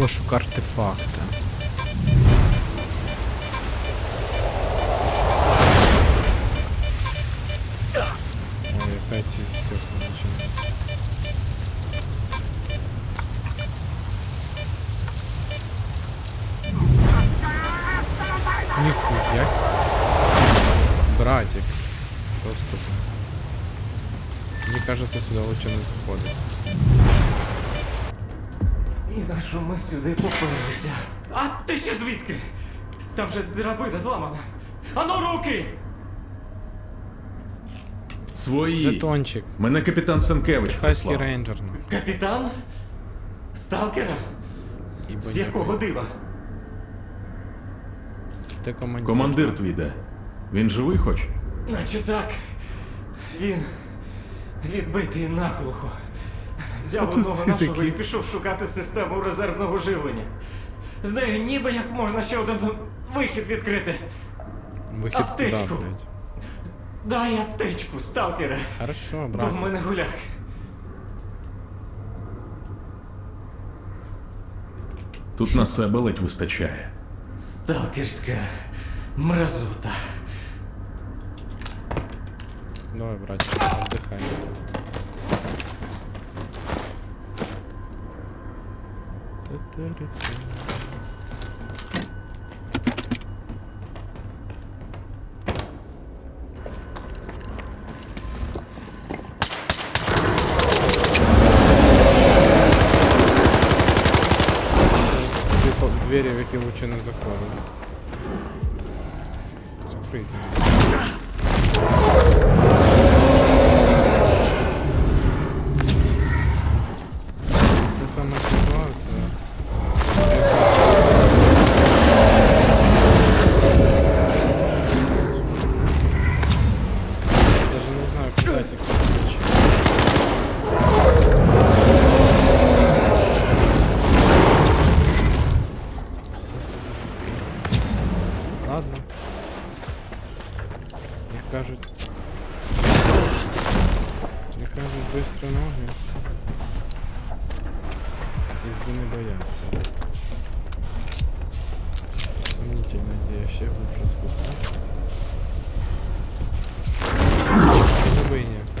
Пошук артефакта. Ой, опять стекла начинают. Нихуя себе. Братик. Что с тобой? Мне кажется, сюда лучше не заходить. І на що ми сюди попалися? А ти ще звідки? Там же драбина зламана. Ану руки! Свої. Жетончик. Мене капітан Санкевич Хайський рейнджер. ну. Капітан? Сталкера? Ібо З якого дива? Ти командир. Командир твій де? Він живий хоч? Наче так. Він відбитий наглухо. Взяв тут одного всі нашого такі. і пішов шукати систему резервного живлення. З нею ніби як можна ще один вихід відкрити. Вихід куди, Аптечку. блядь? Дай аптечку, сталкера. Хорошо, Бо в мене гуляк. Тут на себе ледь вистачає. Сталкерська мразота. Давай, братик, отдыхай. Двері, в які лучше не заходити. Закрийте. Ще глубже спустить. Забыня.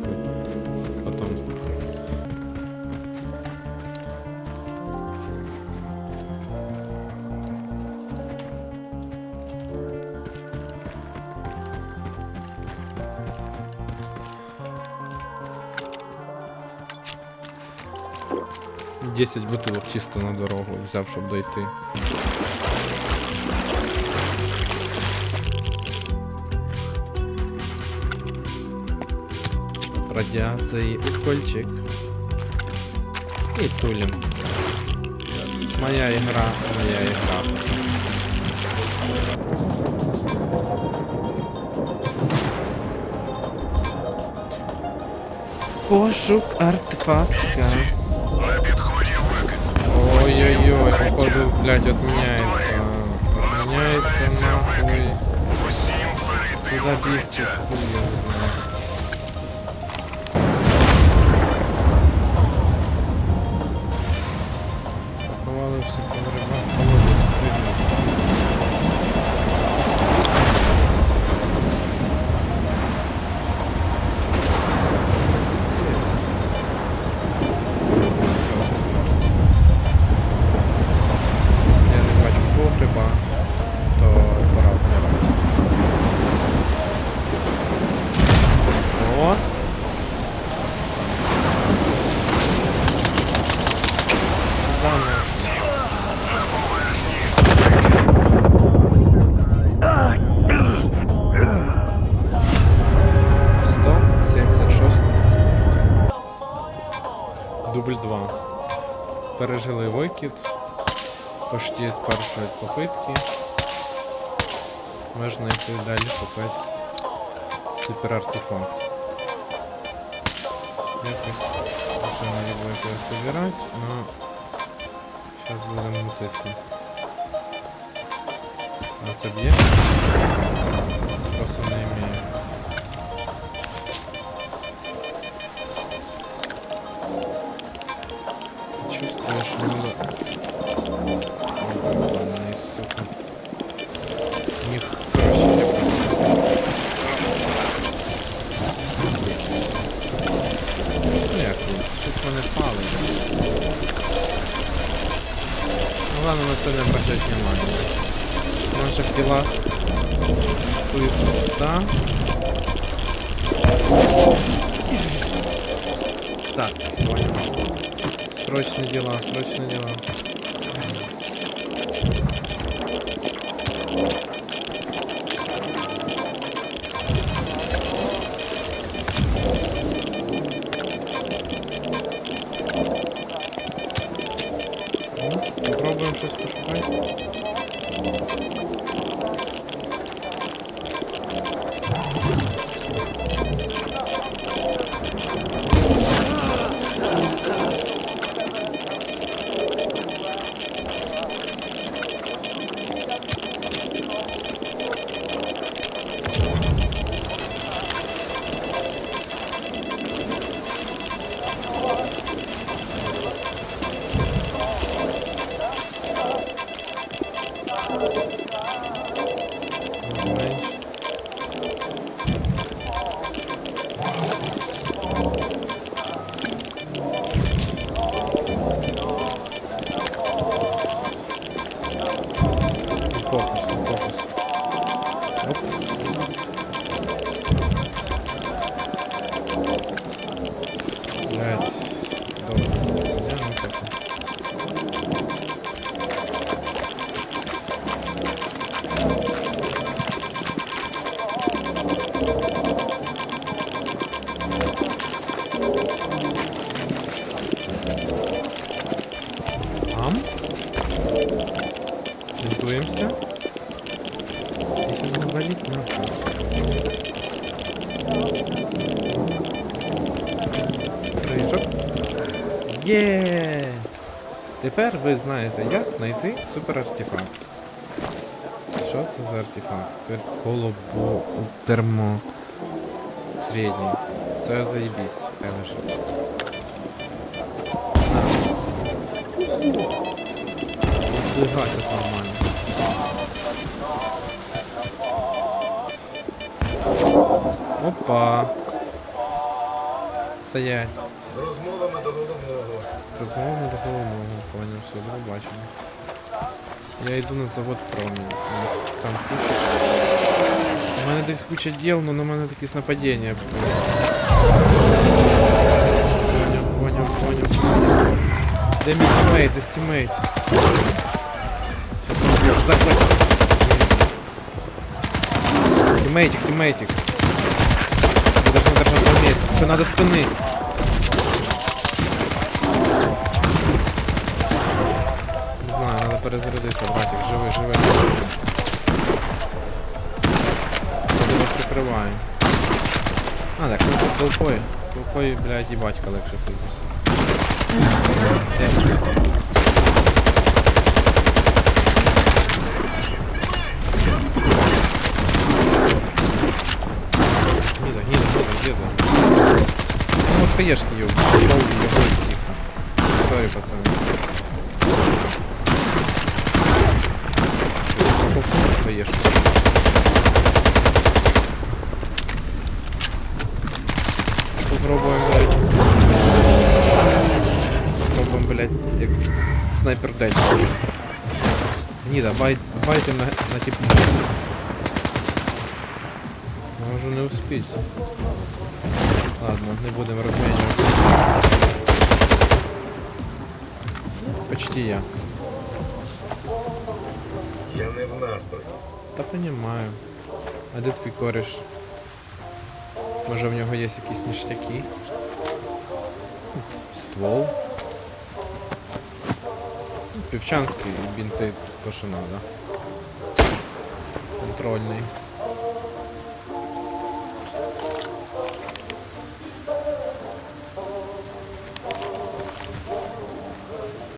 Нахуй. Потом. Десять бутилок чисто на дорогу взяв, щоб дойти. радіації укольчик. І тулім. Yes. Моя ігра, моя ігра. Пошук артефактика. На підході Ой-ой-ой, походу, блядь, отменяется. Отменяется нахуй. Куда бігти? Хуй, блядь. Знаю. Ховали всі по Пережили викид. Почти з першої попитки. Можна йти далі шукати супер артефакт. Якось вже не буду його собирати, но зараз будемо мутити. А це б'є? Просто не імею. Сука. У них, короче, я просто- Ну як? Щось вони пали. Ну ладно, на це не обращать внимание. В наших делах суета. Так, понял. Срочные дела, срочные дела. Рижок. Є! Тепер ви знаєте, як знайти супер артефакт. Що це за артефакт? Тут колобо з термо середній. Це заєбісь. Хай лежить. Двигайся нормально. Опа. Стоять. З розмовами до головного. Розмовами до головного, понял, все, до побачення. Я йду на завод промінь. Там куча. У мене десь куча діл, но на мене якісь нападіння. Поняв, поняв, поняв. Де мій тімейт, де тімейт? Сейчас захватит. Тиммейтик, тиммейтик. Мы должны держаться вместе. Спина до спины. Знаю, братик. Живи, живи. Я тебе прикриваю. А, так, ну тут толпой. Толпой, блядь, і батька легше ходить. Гніда, гніда, гніда, гніда. Ну, от хаєшки його, Хаєшку. Попробуем, блядь. Попробуем, блядь, як снайпер дельта. Гніда, бай, байте на, на типу. Можу не успіть. Ладно, не будемо розмінювати. Почти я. Я не в настрої. Та понімаю. А де твій кореш? Може в нього є якісь ніштяки? Ствол. Півчанський бінти то, що треба. Контрольний.